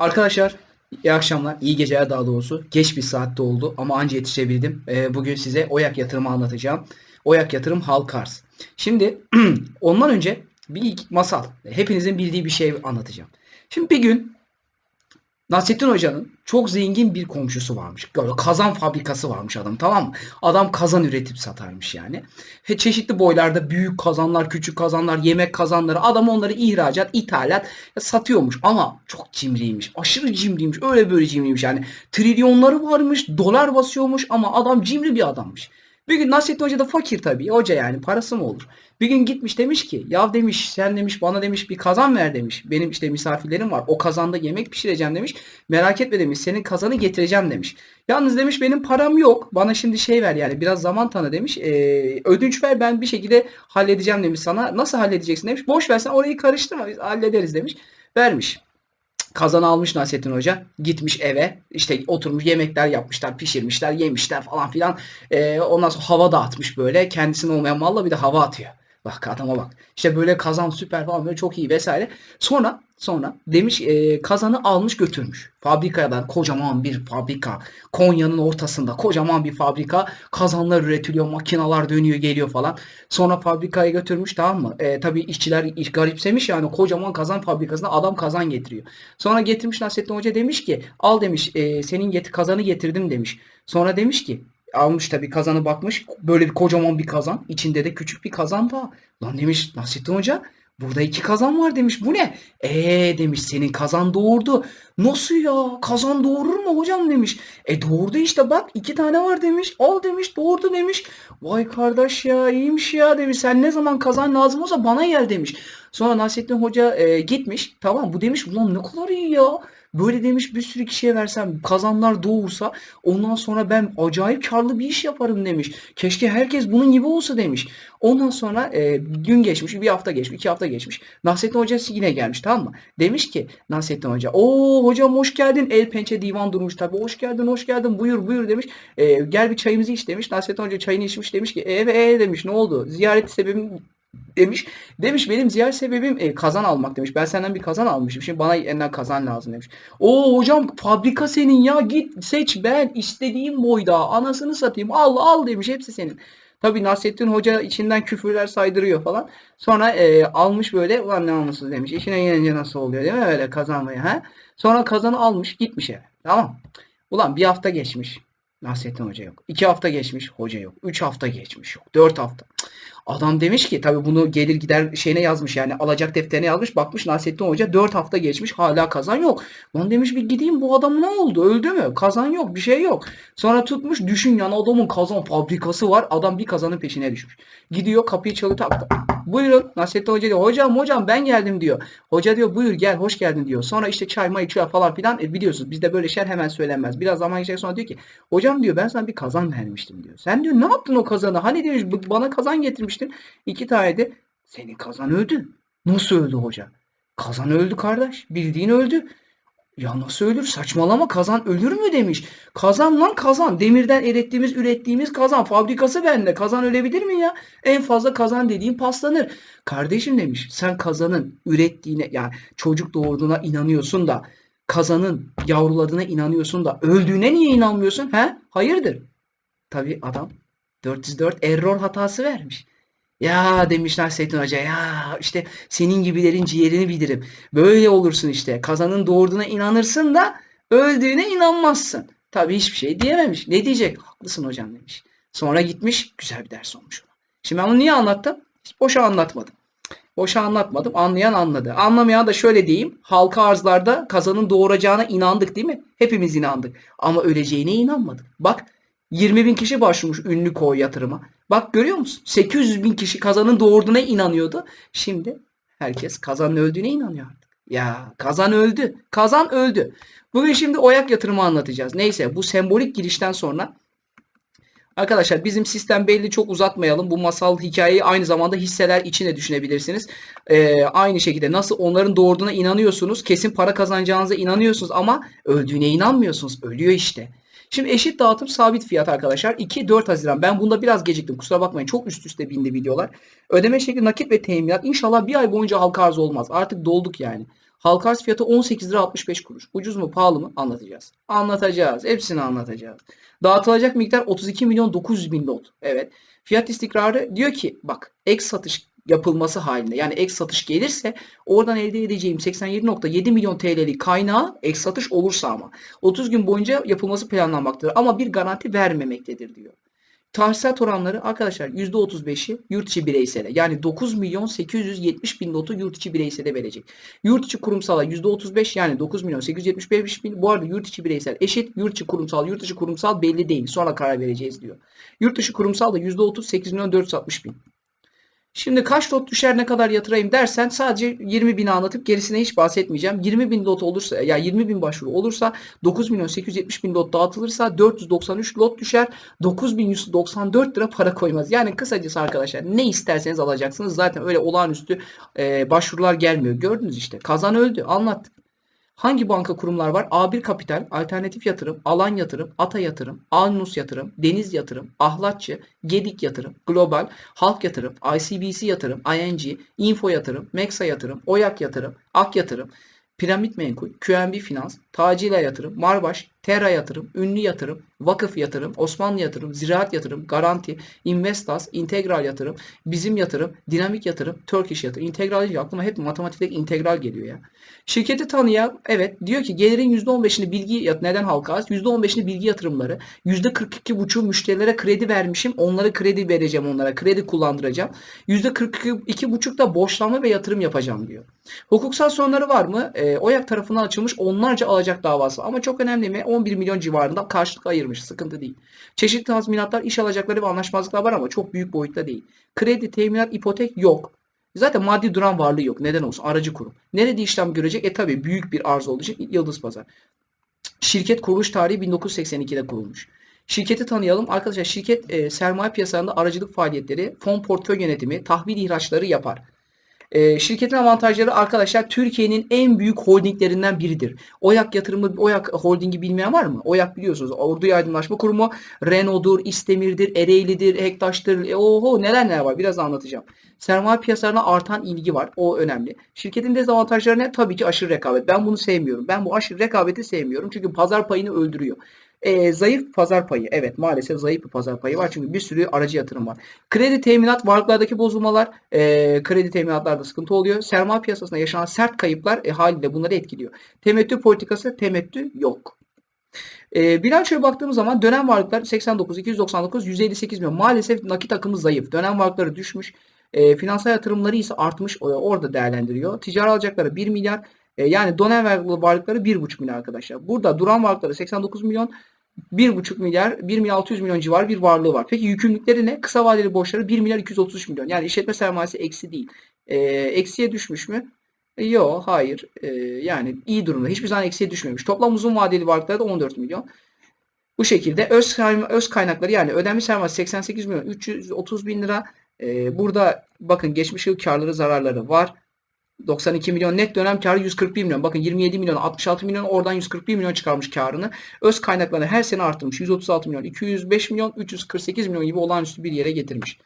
Arkadaşlar iyi akşamlar, iyi geceler daha doğrusu. Geç bir saatte oldu ama anca yetişebildim. Ee, bugün size Oyak yatırımı anlatacağım. Oyak yatırım halk arz. Şimdi ondan önce bir masal. Hepinizin bildiği bir şey anlatacağım. Şimdi bir gün Nasrettin Hoca'nın çok zengin bir komşusu varmış. Böyle kazan fabrikası varmış adam tamam mı? Adam kazan üretip satarmış yani. Ve çeşitli boylarda büyük kazanlar, küçük kazanlar, yemek kazanları. Adam onları ihracat, ithalat satıyormuş. Ama çok cimriymiş. Aşırı cimriymiş. Öyle böyle cimriymiş yani. Trilyonları varmış, dolar basıyormuş ama adam cimri bir adammış. Bir gün Nasrettin Hoca da fakir tabii. Hoca yani parası mı olur? Bir gün gitmiş demiş ki ya demiş sen demiş bana demiş bir kazan ver demiş. Benim işte misafirlerim var. O kazanda yemek pişireceğim demiş. Merak etme demiş. Senin kazanı getireceğim demiş. Yalnız demiş benim param yok. Bana şimdi şey ver yani biraz zaman tanı demiş. Ee, ödünç ver ben bir şekilde halledeceğim demiş sana. Nasıl halledeceksin demiş. Boş ver sen orayı karıştırma biz hallederiz demiş. Vermiş. Kazanı almış Nasrettin Hoca. Gitmiş eve. işte oturmuş yemekler yapmışlar, pişirmişler, yemişler falan filan. Ee, ondan sonra hava dağıtmış böyle. Kendisine olmayan malla bir de hava atıyor. Bak adama bak. İşte böyle kazan süper falan böyle çok iyi vesaire. Sonra sonra demiş e, kazanı almış götürmüş. Fabrikadan kocaman bir fabrika. Konya'nın ortasında kocaman bir fabrika. Kazanlar üretiliyor, makineler dönüyor geliyor falan. Sonra fabrikaya götürmüş tamam mı? E, tabii işçiler iş garipsemiş yani kocaman kazan fabrikasına adam kazan getiriyor. Sonra getirmiş Nasrettin Hoca demiş ki al demiş e, senin get kazanı getirdim demiş. Sonra demiş ki almış tabii kazanı bakmış. Böyle bir kocaman bir kazan. içinde de küçük bir kazan daha. Lan demiş Nasrettin Hoca burada iki kazan var demiş. Bu ne? Eee demiş senin kazan doğurdu. Nasıl ya? Kazan doğurur mu hocam demiş. E doğurdu işte bak iki tane var demiş. Al demiş doğurdu demiş. Vay kardeş ya iyiymiş ya demiş. Sen ne zaman kazan lazım olsa bana gel demiş. Sonra Nasrettin Hoca e, gitmiş. Tamam bu demiş ulan ne kadar iyi ya. Böyle demiş bir sürü kişiye versem kazanlar doğursa ondan sonra ben acayip karlı bir iş yaparım demiş. Keşke herkes bunun gibi olsa demiş. Ondan sonra e, gün geçmiş, bir hafta geçmiş, iki hafta geçmiş. Nasrettin Hoca yine gelmiş tamam mı? Demiş ki Nasrettin Hoca, o hocam hoş geldin. El pençe divan durmuş tabii. Hoş geldin, hoş geldin. Buyur, buyur demiş. E, gel bir çayımızı iç demiş. Nasrettin Hoca çayını içmiş demiş ki, evet e, demiş ne oldu? Ziyaret sebebim demiş. Demiş benim ziyaret sebebim e, kazan almak demiş. Ben senden bir kazan almışım. Şimdi bana yeniden kazan lazım demiş. O hocam fabrika senin ya git seç ben istediğim boyda anasını satayım al al demiş hepsi senin. Tabii Nasrettin Hoca içinden küfürler saydırıyor falan. Sonra e, almış böyle ulan ne namussuz demiş. İşine gelince nasıl oluyor değil mi öyle kazanmaya ha? Sonra kazanı almış gitmiş eve. Tamam. Ulan bir hafta geçmiş. Nasrettin Hoca yok. İki hafta geçmiş. Hoca yok. Üç hafta geçmiş yok. Dört hafta. Adam demiş ki tabii bunu gelir gider şeyine yazmış yani alacak defterine yazmış bakmış Nasrettin Hoca 4 hafta geçmiş hala kazan yok. Lan demiş bir gideyim bu adam ne oldu öldü mü kazan yok bir şey yok. Sonra tutmuş düşün yani adamın kazan fabrikası var adam bir kazanın peşine düşmüş. Gidiyor kapıyı tak tak. Buyurun Nasrettin Hoca diyor hocam hocam ben geldim diyor. Hoca diyor buyur gel hoş geldin diyor. Sonra işte çay may içiyor falan filan e, biliyorsunuz bizde böyle şeyler hemen söylenmez. Biraz zaman geçecek sonra diyor ki hocam diyor ben sana bir kazan vermiştim diyor. Sen diyor ne yaptın o kazanı hani diyor bana kazan getirmiştin. İki tane de senin kazan öldü. Nasıl öldü hoca? Kazan öldü kardeş. Bildiğin öldü. Ya nasıl ölür? Saçmalama kazan ölür mü demiş. Kazan lan kazan. Demirden erittiğimiz, ürettiğimiz kazan. Fabrikası bende. Kazan ölebilir mi ya? En fazla kazan dediğin paslanır. Kardeşim demiş sen kazanın ürettiğine yani çocuk doğurduğuna inanıyorsun da kazanın yavruladığına inanıyorsun da öldüğüne niye inanmıyorsun? He? Hayırdır? Tabii adam 404 error hatası vermiş. Ya demiş Nasrettin Hoca ya işte senin gibilerin ciğerini bilirim. Böyle olursun işte. Kazanın doğurduğuna inanırsın da öldüğüne inanmazsın. Tabii hiçbir şey diyememiş. Ne diyecek? Haklısın hocam demiş. Sonra gitmiş güzel bir ders olmuş ona. Şimdi ben bunu niye anlattım? Hiç boşa anlatmadım. Boşa anlatmadım. Anlayan anladı. Anlamayan da şöyle diyeyim. Halka arzlarda kazanın doğuracağına inandık değil mi? Hepimiz inandık. Ama öleceğine inanmadık. Bak 20 bin kişi başvurmuş ünlü koy yatırıma. Bak görüyor musun? 800 bin kişi kazanın doğurduğuna inanıyordu. Şimdi herkes kazanın öldüğüne inanıyor artık. Ya kazan öldü. Kazan öldü. Bugün şimdi oyak yatırımı anlatacağız. Neyse bu sembolik girişten sonra Arkadaşlar bizim sistem belli çok uzatmayalım. Bu masal hikayeyi aynı zamanda hisseler içine düşünebilirsiniz. Ee, aynı şekilde nasıl onların doğurduğuna inanıyorsunuz. Kesin para kazanacağınıza inanıyorsunuz ama öldüğüne inanmıyorsunuz. Ölüyor işte. Şimdi eşit dağıtım sabit fiyat arkadaşlar. 2-4 Haziran. Ben bunda biraz geciktim. Kusura bakmayın. Çok üst üste bindi videolar. Ödeme şekli nakit ve teminat. İnşallah bir ay boyunca halka arz olmaz. Artık dolduk yani. Halka arz fiyatı 18 lira 65 kuruş. Ucuz mu pahalı mı? Anlatacağız. Anlatacağız. Hepsini anlatacağız. Dağıtılacak miktar 32 milyon 900 bin lot. Evet. Fiyat istikrarı diyor ki bak ek satış yapılması halinde yani ek satış gelirse oradan elde edeceğim 87.7 milyon TL'lik kaynağı ek satış olursa ama 30 gün boyunca yapılması planlanmaktadır ama bir garanti vermemektedir diyor. Tahsilat oranları arkadaşlar %35'i yurt içi bireysele yani 9 milyon 870 bin notu yurt içi bireysele verecek. Yurt içi kurumsala %35 yani 9 milyon 875 bin. Bu arada yurt içi bireysel eşit yurt içi kurumsal yurt dışı kurumsal belli değil. Sonra karar vereceğiz diyor. Yurt dışı kurumsal da %30 8 milyon 460 bin. Şimdi kaç lot düşer ne kadar yatırayım dersen sadece 20 bin anlatıp gerisine hiç bahsetmeyeceğim. 20 bin lot olursa ya 20 bin başvuru olursa 9 milyon 870 bin lot dağıtılırsa 493 lot düşer. 9194 lira para koymaz. Yani kısacası arkadaşlar ne isterseniz alacaksınız. Zaten öyle olağanüstü e, başvurular gelmiyor. Gördünüz işte. Kazan öldü. Anlattık. Hangi banka kurumlar var? A1 Kapital, Alternatif Yatırım, Alan Yatırım, Ata Yatırım, Alnus Yatırım, Deniz Yatırım, Ahlatçı, Gedik Yatırım, Global, Halk Yatırım, ICBC Yatırım, ING, Info Yatırım, Meksa Yatırım, Oyak Yatırım, Ak Yatırım, Piramit Menkul, QNB Finans, Tacila Yatırım, Marbaş, Terra Yatırım, Ünlü Yatırım, Vakıf Yatırım, Osmanlı Yatırım, Ziraat Yatırım, Garanti, Investas, Integral Yatırım, Bizim Yatırım, Dinamik Yatırım, Turkish Yatırım. İntegral deyince aklıma hep matematikteki integral geliyor ya. Şirketi tanıyan evet diyor ki gelirin %15'ini bilgi yat neden halka az? %15'ini bilgi yatırımları, %42,5 müşterilere kredi vermişim. Onlara kredi vereceğim onlara. Kredi kullandıracağım. %42,5 da borçlanma ve yatırım yapacağım diyor. Hukuksal sorunları var mı? E, OYAK tarafından açılmış onlarca alacak davası ama çok önemli mi? 11 milyon civarında karşılık ayırmış. Sıkıntı değil. Çeşitli tazminatlar, iş alacakları ve anlaşmazlıklar var ama çok büyük boyutta değil. Kredi, teminat, ipotek yok. Zaten maddi duran varlığı yok. Neden olsun? Aracı kurum. Nerede işlem görecek? E tabi büyük bir arz olduğu için Yıldız Pazar. Şirket kuruluş tarihi 1982'de kurulmuş. Şirketi tanıyalım. Arkadaşlar şirket e, sermaye piyasalarında aracılık faaliyetleri, fon portföy yönetimi, tahvil ihraçları yapar. E, şirketin avantajları arkadaşlar Türkiye'nin en büyük holdinglerinden biridir. Oyak yatırımı, Oyak holdingi bilmeyen var mı? Oyak biliyorsunuz Ordu Yardımlaşma Kurumu, Renault'dur, İstemir'dir, Ereğli'dir, Hektaş'tır. E, oho neler neler var biraz anlatacağım. Sermaye piyasalarına artan ilgi var. O önemli. Şirketin dezavantajları ne? Tabii ki aşırı rekabet. Ben bunu sevmiyorum. Ben bu aşırı rekabeti sevmiyorum. Çünkü pazar payını öldürüyor. E, zayıf pazar payı. Evet maalesef zayıf bir pazar payı var. Çünkü bir sürü aracı yatırım var. Kredi teminat varlıklardaki bozulmalar e, kredi teminatlarda sıkıntı oluyor. Sermaye piyasasında yaşanan sert kayıplar e, haliyle bunları etkiliyor. Temettü politikası temettü yok. E, bilançoya baktığımız zaman dönem varlıklar 89, 299, 158 milyon. Maalesef nakit akımı zayıf. Dönem varlıkları düşmüş. E, finansal yatırımları ise artmış. Orada değerlendiriyor. Ticari alacakları 1 milyar. E, yani dönem varlıkları 1,5 milyar arkadaşlar. Burada duran varlıkları 89 milyon. 1,5 milyar, 1 milyar 600 milyon civarı bir varlığı var. Peki yükümlülükleri ne? Kısa vadeli borçları 1 milyar 233 milyon. Yani işletme sermayesi eksi değil. E, eksiye düşmüş mü? E, Yok, hayır. E, yani iyi durumda. Hiçbir zaman eksiye düşmemiş. Toplam uzun vadeli varlıkları da 14 milyon. Bu şekilde öz, öz kaynakları yani ödenmiş sermayesi 88 milyon 330 bin lira. E, burada bakın geçmiş yıl karları zararları var. 92 milyon net dönem karı 141 milyon. Bakın 27 milyon 66 milyon oradan 141 milyon çıkarmış karını. Öz kaynaklarını her sene arttırmış. 136 milyon 205 milyon 348 milyon gibi olağanüstü bir yere getirmiş.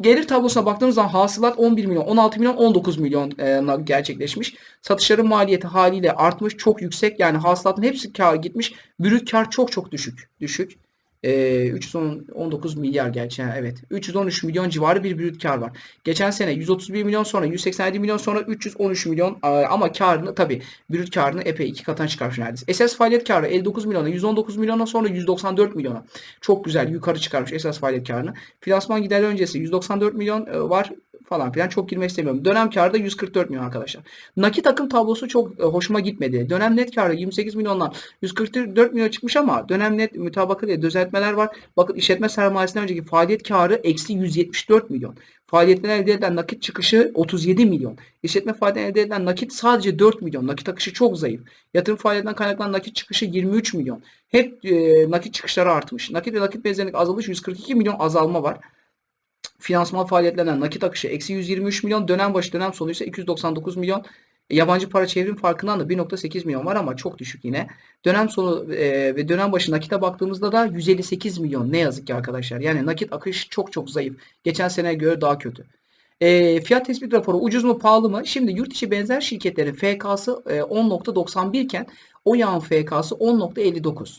Gelir tablosuna baktığımız zaman hasılat 11 milyon, 16 milyon, 19 milyon e, gerçekleşmiş. Satışların maliyeti haliyle artmış, çok yüksek. Yani hasılatın hepsi kar gitmiş. Brüt kar çok çok düşük. Düşük. E, 319 milyar gerçi. Evet. 313 milyon civarı bir brüt kar var. Geçen sene 131 milyon sonra 187 milyon sonra 313 milyon ama karını tabi brüt karını epey iki katına çıkarmış neredeyse. Esas faaliyet karı 59 milyona 119 milyona sonra 194 milyona. Çok güzel yukarı çıkarmış esas faaliyet karını. Finansman giderleri öncesi 194 milyon e, var falan filan çok girmek istemiyorum. Dönem karı da 144 milyon arkadaşlar. Nakit akım tablosu çok e, hoşuma gitmedi. Dönem net karı 28 milyondan 144 milyon çıkmış ama dönem net mütabakı diye düzeltmeler var. Bakın işletme sermayesinden önceki faaliyet karı eksi 174 milyon. Faaliyetten elde edilen nakit çıkışı 37 milyon. İşletme faaliyetinden elde edilen nakit sadece 4 milyon. Nakit akışı çok zayıf. Yatırım faaliyetinden kaynaklanan nakit çıkışı 23 milyon. Hep e, nakit çıkışları artmış. Nakit ve nakit benzerlik azalış 142 milyon azalma var. Finansman faaliyetlerinden nakit akışı eksi 123 milyon. Dönem başı dönem sonu ise 299 milyon. Yabancı para çevrim farkından da 1.8 milyon var ama çok düşük yine. Dönem sonu e, ve dönem başı nakite baktığımızda da 158 milyon ne yazık ki arkadaşlar. Yani nakit akış çok çok zayıf. Geçen seneye göre daha kötü. E, fiyat tespit raporu ucuz mu pahalı mı? Şimdi yurt içi benzer şirketlerin FK'sı e, 10.91 iken o yağın FK'sı 10.59.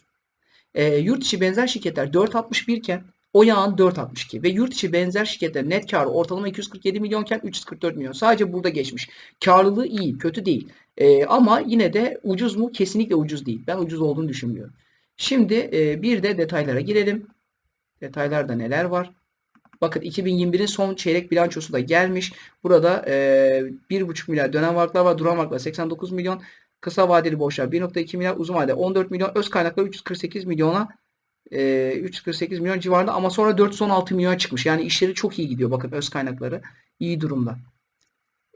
E, yurt içi benzer şirketler 4.61 iken o yağın 4.62 ve yurt içi benzer şirketlerin net karı ortalama 247 milyonken 344 milyon. Sadece burada geçmiş. Karlılığı iyi, kötü değil. E, ama yine de ucuz mu? Kesinlikle ucuz değil. Ben ucuz olduğunu düşünmüyorum. Şimdi e, bir de detaylara girelim. Detaylarda neler var? Bakın 2021'in son çeyrek bilançosu da gelmiş. Burada e, 1,5 milyar dönem varlıklar var. Duran varlıklar 89 milyon. Kısa vadeli borçlar 1.2 milyar. Uzun vadede 14 milyon. Öz kaynaklar 348 milyona e, 348 milyon civarında ama sonra 416 milyon çıkmış. Yani işleri çok iyi gidiyor. Bakın öz kaynakları iyi durumda.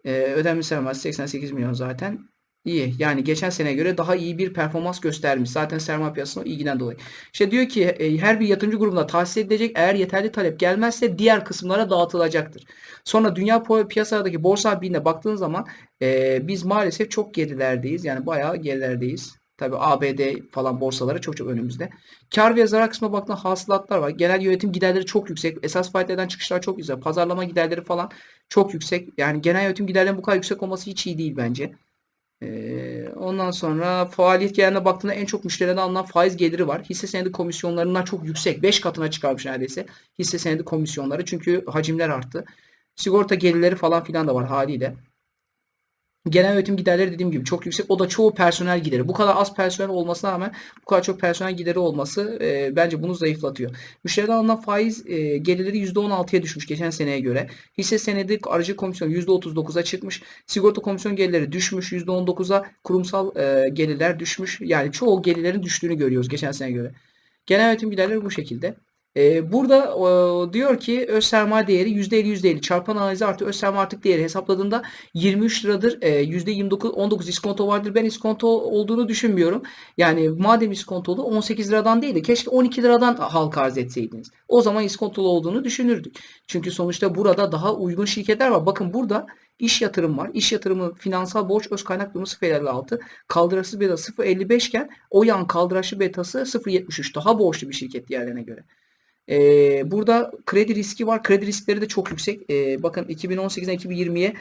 E, ödenmiş sermayesi 88 milyon zaten. İyi. Yani geçen seneye göre daha iyi bir performans göstermiş. Zaten sermaye piyasasına ilgiden dolayı. İşte diyor ki her bir yatırımcı grubuna tahsis edilecek. Eğer yeterli talep gelmezse diğer kısımlara dağıtılacaktır. Sonra dünya piyasalardaki borsa birine baktığın zaman e, biz maalesef çok gerilerdeyiz. Yani bayağı gerilerdeyiz. Tabii ABD falan borsaları çok çok önümüzde. Kar ve zarar kısmına baktığında hasılatlar var. Genel yönetim giderleri çok yüksek. Esas faaliyetlerden çıkışlar çok güzel. Pazarlama giderleri falan çok yüksek. Yani genel yönetim giderlerinin bu kadar yüksek olması hiç iyi değil bence. Ee, ondan sonra faaliyet gelirine baktığında en çok müşteriden alınan faiz geliri var. Hisse senedi komisyonlarından çok yüksek. 5 katına çıkarmış neredeyse hisse senedi komisyonları. Çünkü hacimler arttı. Sigorta gelirleri falan filan da var haliyle. Genel yönetim giderleri dediğim gibi çok yüksek. O da çoğu personel gideri. Bu kadar az personel olmasına rağmen bu kadar çok personel gideri olması e, bence bunu zayıflatıyor. Müşteriden alınan faiz e, gelirleri %16'ya düşmüş geçen seneye göre. Hisse senedi aracı komisyon %39'a çıkmış. Sigorta komisyon gelirleri düşmüş %19'a. Kurumsal e, gelirler düşmüş. Yani çoğu gelirlerin düştüğünü görüyoruz geçen seneye göre. Genel yönetim giderleri bu şekilde. Ee, burada diyor ki öz sermaye değeri %50 %50 çarpan analizi artı öz sermaye artık değeri hesapladığında 23 liradır. E, %29 19 iskonto vardır. Ben iskonto olduğunu düşünmüyorum. Yani madem iskontolu 18 liradan değil de keşke 12 liradan halka arz etseydiniz. O zaman iskontolu olduğunu düşünürdük. Çünkü sonuçta burada daha uygun şirketler var. Bakın burada iş yatırım var. İş yatırımı finansal borç öz kaynak durumu 0.56. Kaldıraçsız beta 0.55 iken o yan kaldıraçlı betası 0.73. Daha borçlu bir şirket diğerlerine göre. Ee, burada kredi riski var. Kredi riskleri de çok yüksek. Ee, bakın 2018'den 2020'ye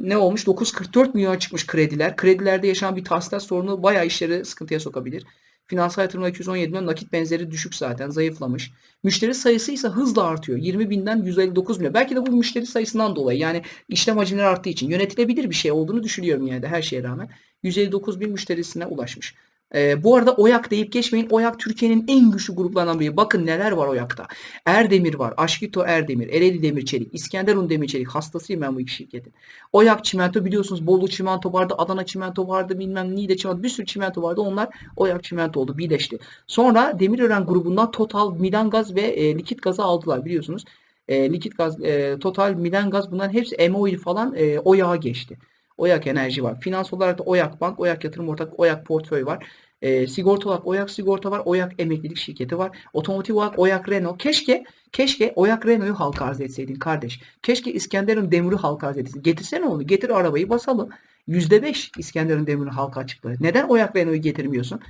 ne olmuş? 944 milyon çıkmış krediler. Kredilerde yaşanan bir tahsilat sorunu bayağı işleri sıkıntıya sokabilir. Finansal yatırımda 217 milyon nakit benzeri düşük zaten zayıflamış. Müşteri sayısı ise hızla artıyor. 20 binden 159 milyon. Belki de bu müşteri sayısından dolayı yani işlem hacimleri arttığı için yönetilebilir bir şey olduğunu düşünüyorum yani de her şeye rağmen. 159 bin müşterisine ulaşmış. Ee, bu arada Oyak deyip geçmeyin. Oyak Türkiye'nin en güçlü gruplarından biri. Bakın neler var Oyak'ta. Erdemir var. Aşkito Erdemir. Ereğli Demir Çelik. İskenderun Demir Çelik. Hastasıyım ben bu iki şirketin. Oyak Çimento biliyorsunuz Bolu Çimento vardı. Adana Çimento vardı. Bilmem Niğde Çimento. Bir sürü çimento vardı. Onlar Oyak Çimento oldu. Birleşti. Sonra Demirören grubundan Total, Milan Gaz ve e, Likit Gaz'ı aldılar biliyorsunuz. E, Likit Gaz, e, Total, Milan Gaz bunların hepsi MOIL falan e, Oyak'a geçti. Oyak Enerji var. Finans olarak da Oyak Bank, Oyak Yatırım Ortak, Oyak Portföy var. E, sigorta olarak Oyak Sigorta var. Oyak Emeklilik Şirketi var. Otomotiv olarak Oyak Renault. Keşke keşke Oyak Renault'u halka arz etseydin kardeş. Keşke İskenderun Demir'i halka arz etseydin. Getirsene onu. Getir arabayı basalım. %5 İskenderun Demir'i halka açıkladı. Neden Oyak Renault'u getirmiyorsun?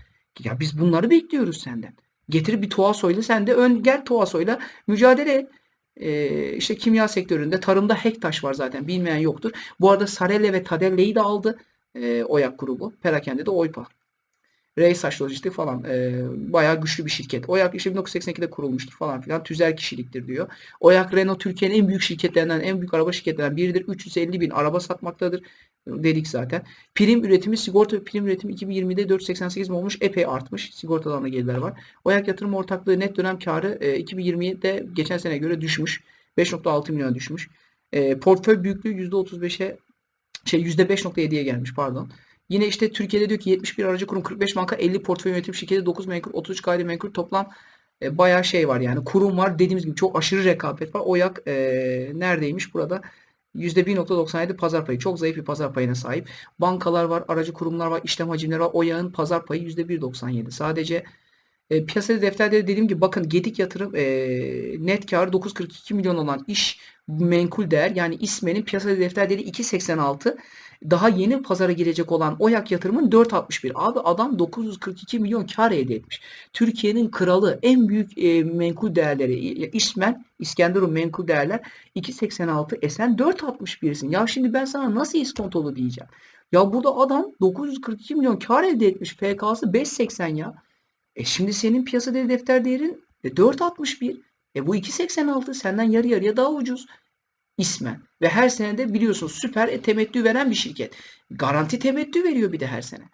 Ya biz bunları bekliyoruz senden. Getir bir Tuaso'yla sen de ön gel Tuaso'yla mücadele et. Ee, işte kimya sektöründe tarımda Hektaş var zaten bilmeyen yoktur. Bu arada Sarelle ve Tadelle'yi de aldı e, Oyak grubu. Perakende de Oypa. Reysaç Lojistik falan e, bayağı güçlü bir şirket. Oyak işte 1982'de kurulmuştur falan filan. Tüzel kişiliktir diyor. Oyak Renault Türkiye'nin en büyük şirketlerinden, en büyük araba şirketlerinden biridir. 350 bin araba satmaktadır. Dedik zaten. Prim üretimi, sigorta prim üretimi 2020'de 488 mi olmuş? Epey artmış. Sigortadan da gelirler var. Oyak Yatırım Ortaklığı net dönem karı e, 2020'de geçen sene göre düşmüş. 5.6 milyona düşmüş. E, portföy büyüklüğü %35'e şey %5.7'ye gelmiş pardon. Yine işte Türkiye'de diyor ki 71 aracı kurum 45 banka 50 portföy yönetim şirketi 9 menkul 33 gayrimenkul toplam e, bayağı şey var yani kurum var dediğimiz gibi çok aşırı rekabet var. Oyak e, neredeymiş burada? %1.97 pazar payı. Çok zayıf bir pazar payına sahip. Bankalar var, aracı kurumlar var, işlem hacimleri var. Oyağın pazar payı %1.97. Sadece E, piyasada defterleri dediğim gibi bakın Gedik yatırım e, net kar 942 milyon olan iş menkul değer yani İSME'nin piyasada defter değeri 2.86 daha yeni pazara girecek olan Oyak yatırımın 4.61. Abi adam 942 milyon kar elde etmiş. Türkiye'nin kralı en büyük e, menkul değerleri e, İSMEN, İskenderun menkul değerler 2.86 e sen 4.61'sin. Ya şimdi ben sana nasıl iskontolu diyeceğim. Ya burada adam 942 milyon kar elde etmiş. FK'sı 5.80 ya. E şimdi senin piyasa defter değerin e, 4.61. E bu 2.86 senden yarı yarıya daha ucuz ismen. Ve her senede biliyorsunuz süper temettü veren bir şirket. Garanti temettü veriyor bir de her sene.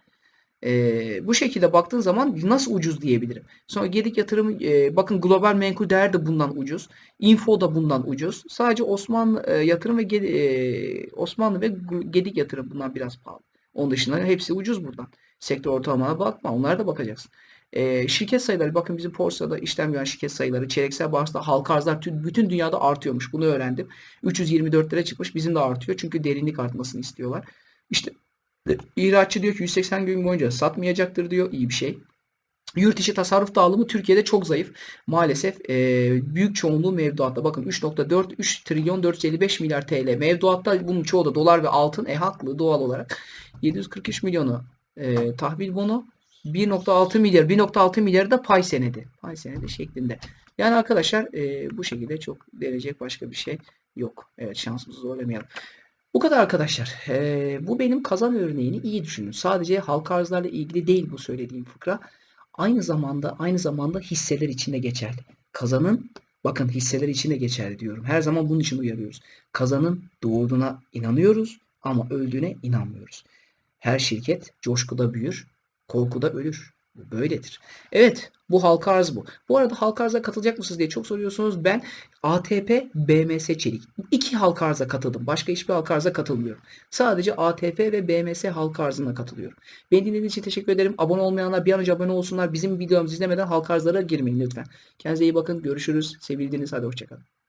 E, bu şekilde baktığın zaman nasıl ucuz diyebilirim. Sonra Gedik yatırımı e, bakın global menkul değer de bundan ucuz. Info da bundan ucuz. Sadece Osmanlı e, yatırım ve e, Osmanlı ve Gedik yatırım bundan biraz pahalı. Onun dışında hepsi ucuz buradan. Sektör ortalamana bakma. Onlara da bakacaksın. E, şirket sayıları bakın bizim borsada işlem gören şirket sayıları çeyreksel bazda halka arzlar tüm- bütün dünyada artıyormuş. Bunu öğrendim. 324 lira çıkmış. Bizim de artıyor. Çünkü derinlik artmasını istiyorlar. İşte İhracatçı diyor ki 180 gün boyunca satmayacaktır diyor. İyi bir şey. Yurt içi tasarruf dağılımı Türkiye'de çok zayıf. Maalesef e, büyük çoğunluğu mevduatta. Bakın 3.4 3 trilyon 455 milyar TL. Mevduatta bunun çoğu da dolar ve altın. E haklı doğal olarak. 743 milyonu e, tahvil bonu. 1.6 milyar. 1.6 milyar da pay senedi. Pay senedi şeklinde. Yani arkadaşlar e, bu şekilde çok deneyecek başka bir şey yok. Evet şansımızı zorlamayalım. Bu kadar arkadaşlar. Ee, bu benim kazan örneğini iyi düşünün. Sadece halka arzlarla ilgili değil bu söylediğim fıkra. Aynı zamanda aynı zamanda hisseler için de geçerli. Kazanın bakın hisseler için de geçerli diyorum. Her zaman bunun için uyarıyoruz. Kazanın doğduğuna inanıyoruz ama öldüğüne inanmıyoruz. Her şirket coşkuda büyür, korkuda ölür. Böyledir. Evet, bu halka arz bu. Bu arada halka arza katılacak mısınız diye çok soruyorsunuz. Ben ATP, BMS Çelik. İki halka arza katıldım. Başka hiçbir halka arza katılmıyorum. Sadece ATP ve BMS halka arzına katılıyorum. Beni dinlediğiniz için teşekkür ederim. Abone olmayanlar bir an önce abone olsunlar. Bizim videomuzu izlemeden halka arzlara girmeyin lütfen. Kendinize iyi bakın. Görüşürüz. Sevildiniz. Hadi hoşçakalın.